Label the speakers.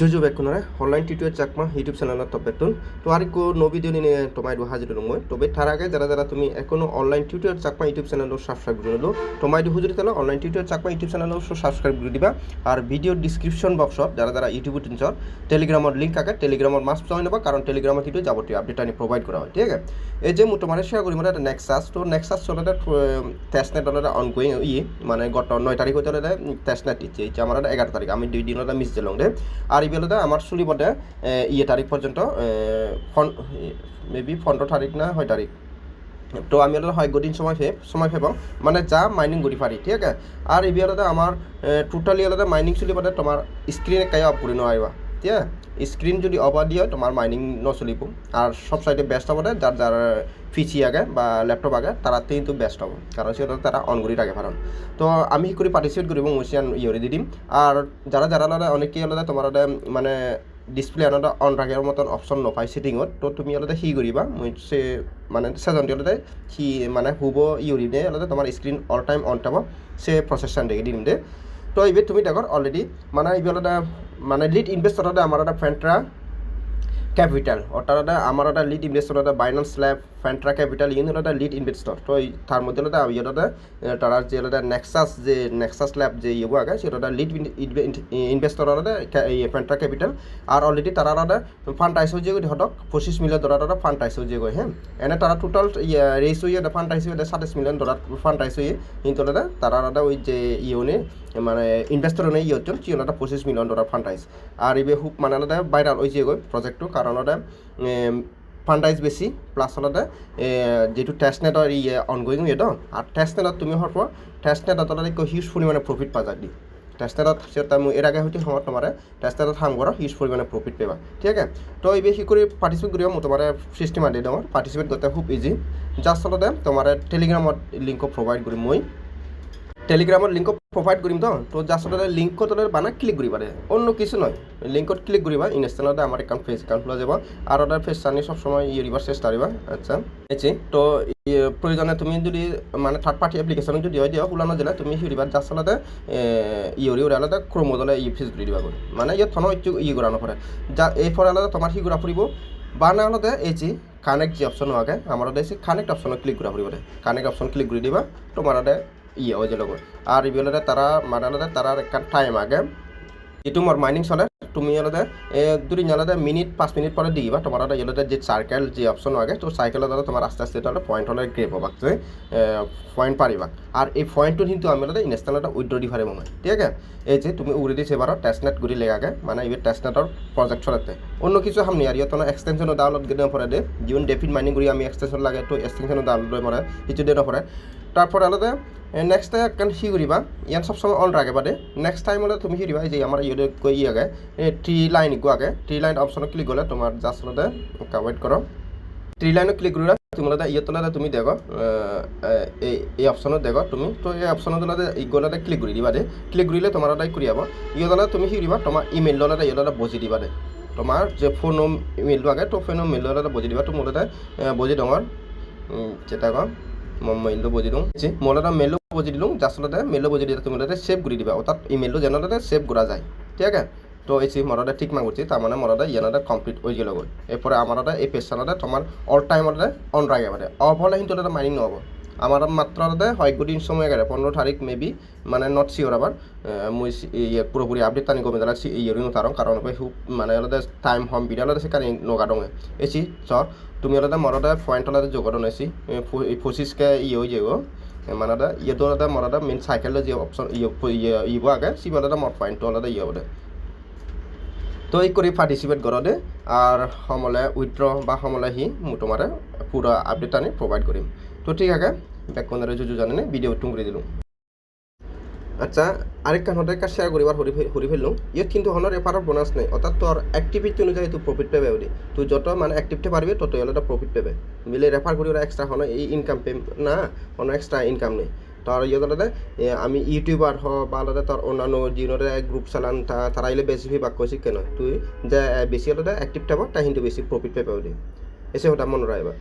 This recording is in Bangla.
Speaker 1: ᱡᱚᱡᱚ ᱵᱮᱠᱚᱱᱨᱮ ᱚᱱᱞᱟᱭᱤᱱ ᱴᱤᱴᱩᱭᱟᱨ ᱪᱟᱠᱢᱟ তবে তুন তো আর কো নো ভিডিও নিয়ে তোমায় হাজির মই। তবে থার আগে যারা যারা তুমি এখনও online tutor Chakma YouTube channel subscribe করে লো তোমায় হুজুর তাহলে online tutor Chakma YouTube channel subscribe করে দিবা। আর ভিডিও ডিসক্রিপশন বক্স যারা যারা ইউটিউব টিনচর টেলিগ্রামের লিঙ্ক আগে টেলিগ্রামের মাস্ক জয়েন হবা কারণ টেলিগ্রামে টিটু যাবতীয় আপডেট আমি প্রোভাইড করা হয়, ঠিক আছে? এই যে মই তোমার শেয়ার করি মানে এটা নেক্সাস তো নেক্সাস চলে টেস্টনেট হলে অনগোয়িং ই মানে গত নয় তারিখ হতে হলে টেস্টনেট দিচ্ছে আমার এগারো তারিখ আমি দুই দিন মিস দিলাম দে। আর ইবেলতে আমার চলিবতে ইয়ে তারিখ পর্যন্ত ফন মেবি পনেরো তারিখ না হয় তারিখ। তো আমি আলাদা হয় গদিন সময় ফেব সময় ফেবাম মানে যা মাইনিং করি পারি, ঠিক আছে? আর এবি আলাদা আমার টোটালি আলাদা মাইনিং চলিবতে তোমার স্ক্রিনে একাই অফ করে, নোৱাৰিবা। আছে স্ক্রিন যদি অফ দিয়ে তোমার মাইনিং নচলিব। আর সব সাইডে বেস্ট হবে যার যার পিসি আগে বা ল্যাপটপ আগে তারা কিন্তু বেস্ট হ'ব। কারণ সেটা তারা অন কৰি থাকে কারণ তো আমি কি কৰি পাৰ্টিচিপেট কৰিব মুচিয়ান ইয়ৰি দি দিম। আর যারা যারা আলাদা অনেকেই আলাদা তোমার মানে ডিসপ্লে আলাদা অন রাখার মতন অপশন নপায় সেটিংত তো। তুমি আলাদা সি কৰিবা, মই সে মানে সেজনটি আলাদা সি মানে হুব ইউরি দে আলাদা তোমার স্ক্রিন অল টাইম অন থাকব সে প্রসেসন দেখে দিম দে। তো এইবার তুমি দেখো অলরেডি মানে এইবার আলাদা মানে লিড ইনভেস্টর আমার একটা ফ্যান্ট্রা ক্যাপিটাল অর্থাৎ আমার একটা lead investor Binance lab ফ্যান্ট্রা capital ইউন হলো লিড ইনভেস্টর তো তার মধ্যে হলো ইয়ে হলো তারা যে হলো নেক্সাস যে নেক্সাস ল্যাব যে ইয়ে আগে সেটা লিড ইনভেস্টর হলো ফ্যান্ট্রা ক্যাপিটাল আর অলরেডি তারা একটা ফান্ড আইসো যে হটক পঁচিশ মিলিয়ন ডলার ফান্ড আইসো যে হ্যাঁ এনে তারা টোটাল রেস হয়ে ফান্ড আইসো সাতাশ মিলিয়ন ডলার ফান্ড আইসো কিন্তু হলো তারা ওই যে ইউনে মানে ইনভেস্টর নেই ইয়ে হচ্ছে চিন একটা পঁচিশ মিলিয়ন ডলার ফান্ড আইস আর এবে খুব মানে হয়েছে গৈ প্ৰজেক্টটো কাৰণ আলাদা ফান্ডাইজ বেছি প্লাছ আলাদা যিটো টেষ্টনেটৰ ই অনগয়িং ইয়ে আর টেষ্টনেটত তুমি হওয়ার পর টেষ্টনেটত আলাদা হিউজ পরিমাণে প্রফিট পাওয়া যায় দি টেষ্টনেটত সেটা এর আগে হইতে সময়ত তোমার টেষ্টনেটত কাম করো হিউজ পরিমাণে প্রফিট পাবা, ঠিক আছে? তো এই বেশি করে পার্টিসিপেট করিব মই তোমার সিস্টেম আদি দেওয়ার পার্টিসিপেট করতে খুব ইজি জাস্ট আলাদা তোমার টেলিগ্রামত লিঙ্ক প্রোভাইড করি মই। টেলিগ্রামত লিঙ্ক প্রোভাইড কৰিম তো? তো জাষ্ট লিঙ্কত বানা ক্লিক কৰিবা দে। অন্য কিছু নয় লিঙ্কত ক্লিক কৰিবা ইনস্টাগ্রামে আমার একাউন্ট ফেস একাউন্ট খোলা যাব। আর ওটার ফেস চানি সবসময় ইউরিবার চেষ্টা করিবা আচ্ছা এছে তো প্রয়োজনে তুমি যদি মানে থার্ড পার্টি এপ্লিকেশন যদি হয় দিয়া, ওলানো দিলে তুমি সিউরিবার জাষ্ট আলাদা ইউরি ওরা আলাদা ক্রোমোদলে ই ফিস করে দিবা মানে ইয়াত থনো একটু ই করা নপরে যা, এই ফলে আলাদা তোমার সি করা ফুরিব বানা আলাদা এছে কানেক্ট যে অপশন আগে আমার এসে কানেক্ট অপশনে ক্লিক করা ফুরিব কানেক্ট অপশন ক্লিক করে দিবা। তোমার ইয়ে যে লগত আর ইবিলতে তারা মানে তারা একটা টাইম আগে। যিটো মোৰ মাইনিং চলে, তুমি আলাদা দুই আলাদা মিনিট পাঁচ মিনিট পরে দিবা। তোমার আলাদা যে সার্কেল যে অপশন আগে, তো সাইকেলের দ্বারা তোমার আস্তে আস্তে তাহলে পয়েন্ট হলে গ্রেপ হবাক যে পয়েন্ট পারিবা। আর এই পয়েন্টটো কিন্তু আমি আলাদা ইনস্টল উইড্র দি পারে মনে ঠিক আছে? এই যে তুমি উড়ে দিছে এবার টেস্টনেট ঘুরি লেগাকে মানে এই টেস্টনেটর প্রজেক্ট চলাতে অন্য কিছু সামনে আর ইয়তন এক্সটেনশনও ডাউনলোড করে পরে দে। যেমন ডেফিন মাইনিং করি আমি এক্সটেনশন লাগে তো এক্সটেনশনও ডাউনলোড করে কিছু দিয়ে নপরে তারপর আলাদা নেক্সট একখান সি কৰিবা ইয়ান সব সময় অন ৰাখে বাদে নেক্সট টাইম হলে তুমি সি দিবা যে আমার ইয়ে কৈ আগে ট্রি লাইন গো আগে ট্রি লাইন অপশনত ক্লিক করলে তোমার জাস্ট হলে ওয়েট করো ট্রি লাইনত ক্লিক কৰিলা তুমি হলে ইয়ে তোলাতে তুমি দেখো এই এই অপশনত দেখো তুমি তো এই অপশনত তোলাতে গলাতে ক্লিক কৰি দিবা দে ক্লিক কৰিলে তোমাৰ এটা কৰি যাব ইয়ে তোলা তুমি সি দিবা তোমাৰ ইমেইল দলাতে ইয়ে বজি দিবা দে তোমাৰ যে ফোন ইমেইলটো আগে তো ফোন মেইল দলাতে বজি দিবা তো মোৰ বজি ডঙৰ যেটা কম মই মেইলটো বুজি দিওঁ মই এটা মেইলো বুজি দিলোঁ আচলতে মেইলো বুজি দিলে তুমি সেভ কৰি দিবা অর্থাৎ ইমেইলটো যেনতে সেভ করা যায়, ঠিক আছে? তো এই মরাটা ঠিক মা করছি তার মানে মরাটা ইয়ানাটা কমপ্লিট হয়ে গেল এরপরে আমার এই পেশানাটা তোমার অল টাইম অন রাখে মানে অফ হলে কিন্তু এটা মাইনিং নহব আমার মাত্র দিন সময় গেলে, পনেরো তারিখ মেবি মানে নট শিওর আবার মুই ইয়ে পুরোপুরি আপডেট তানি গমে দাঁড়া ইয়ে তারং কারণ খুব মানে আলাদা টাইম হম বিড়া আলাদা সেখানে নগা দঙে এসি চ তুমি আলাদা মরাদা পয়েন্ট আলাদা যোগাদন এসি পঁচিশকে ইয়ে হয়ে যাব মানে আলাদা ইয়ে আলাদা মরাদা মেন সাইকেল যে অপশন ইয়ে ইয়ে ইব আগে সিব আলাদা মর পয়েন্ট আলাদা ইয়ে হবে তো এই করে পার্টিসিপেট করদে আর সমলে উইথড্র বা সমলে সি মোৰ তোমার পুৰা আপডেট আনি প্ৰভাইড কৰিম। তো ঠিক আছে বেক কোন যুজু জানে ভিডিঅ' টুং কৰি দিলাম আচ্ছা আরেক কারণে একটা শেয়ার করিবার হরি হরি ফেলল ইয়াত কিন্তু হনৰ এফাৰৰ বোনাছ নাই। অৰ্থাৎ তোৰ এক্টিভিটি অনুযায়ী তুই প্রফিট পাবে ওদি তুই যত মানে অ্যাক্টিভিটি পারবি তত হলে প্রফিট পাবে। মিলে রেফার করি ওরা এক্সট্রা হন এই ইনকাম পে না কোনো এক্সট্রা ইনকাম নেই। তোর ইয়ে আমি ইউটিউবার হ, বা আলাদা তোর অন্যান্য যিনরে গ্রুপ চালান তারা আইলে বেশি ফি বাক কেন তুই যে বেশি আলাদা অ্যাক্টিভ থাকব তাই কিন্তু বেশি প্রফিট পাবে ওদি এসে ওটা মনে রাখবা